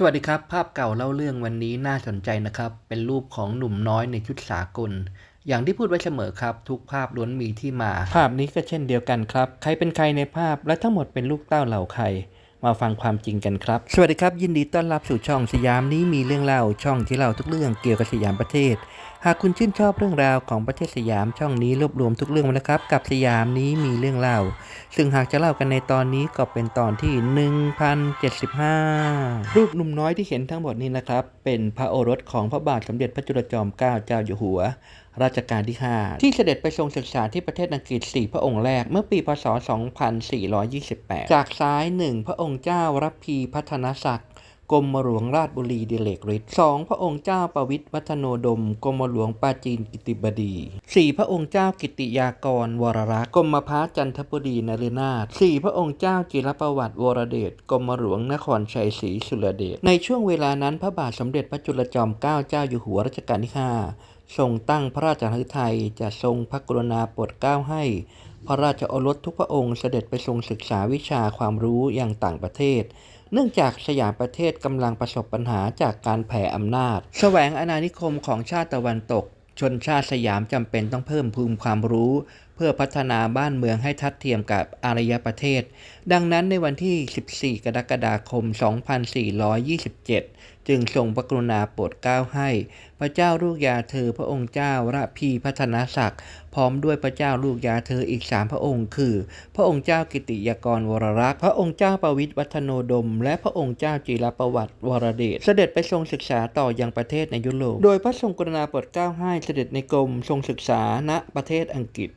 สวัสดีครับ ภาพเก่าเล่าเรื่องวันนี้น่าสนใจนะครับ เป็นรูปของหนุ่มน้อยในชุดสากล อย่างที่พูดไว้เสมอครับ ทุกภาพล้วนมีที่มา ภาพนี้ก็เช่นเดียวกันครับ ใครเป็นใครในภาพและทั้งหมดเป็นลูกเต้าเหล่าใคร มาฟังความจริงกันครับ สวัสดีครับ ยินดีต้อนรับสู่ช่องสยามนี้มีเรื่องเล่าช่องที่เล่าทุกเรื่องเกี่ยวกับสยามประเทศ หากคุณชื่นชอบเรื่องราวของประเทศสยามช่องนี้รวบรวมทุกเรื่องไว้นะครับ กับสยามนี้มีเรื่องเล่า ซึ่งหากจะเล่ากันในตอนนี้ก็เป็นตอนที่ 1075 รูปหนุ่มน้อยที่เห็นทั้งหมดนี้นะครับ เป็นพระโอรสของพระบาทสมเด็จพระจุลจอมเกล้าเจ้าอยู่หัวรัชกาลที่ 5 ที่เสด็จไปทรงศึกษาที่ประเทศอังกฤษ 4 พระองค์แรกเมื่อปีพศ 2428 จากซ้าย 1 พระองค์เจ้ารับพีพัฒนศักดิ์ กรมหลวงราชบุรีดิเลกฤทธิ์สองพระองค์เจ้าประวิตรวัฒโนดม กรมหลวงปาจีนกิติบดีสี่พระองค์เจ้ากิติยากร วรรักษ์กรมพระจันทบุรีนฤนาถสี่พระองค์เจ้าจิรประวัติวรเดชกรมหลวงนครชัยศรีสุรเดชในช่วงเวลานั้นพระบาทสมเด็จพระจุลจอมเกล้าเจ้าอยู่หัวรัชกาลที่5ทรงตั้งพระราชหฤทัยจะทรงพระกรุณาโปรดเกล้าให้ พระราชโอรสทุกพระองค์เสด็จไปทรงศึกษาวิชาความรู้อย่างต่างประเทศ เนื่องจากสยามประเทศกำลังประสบปัญหาจากการแผ่อำนาจ แสวงอาณานิคมของชาติตะวันตก ชนชาติสยามจำเป็นต้องเพิ่มภูมิความรู้ เพื่อพัฒนาบ้านเมืองให้ทัดเทียมกับอารยประเทศ ดังนั้นในวันที่ 14 กรกฎาคม 2427 จึงทรงพระกรุณาโปรดเกล้าให้ พระเจ้าลูกยาเธอพระองค์เจ้าระพีพัฒนศักดิ์พร้อมด้วยพระเจ้าลูกยาเธออีกสามพระองค์คือ พระองค์เจ้ากิติยากรวรรักษ์พระองค์เจ้าประวิตรวัฒโนดม และพระองค์เจ้าจิรประวัติวรเดชเสด็จไปทรงศึกษาต่อยังประเทศในยุโรปโดยพระทรงกรุณาโปรดเกล้าให้เสด็จในกรมทรงศึกษาณประเทศอังกฤษ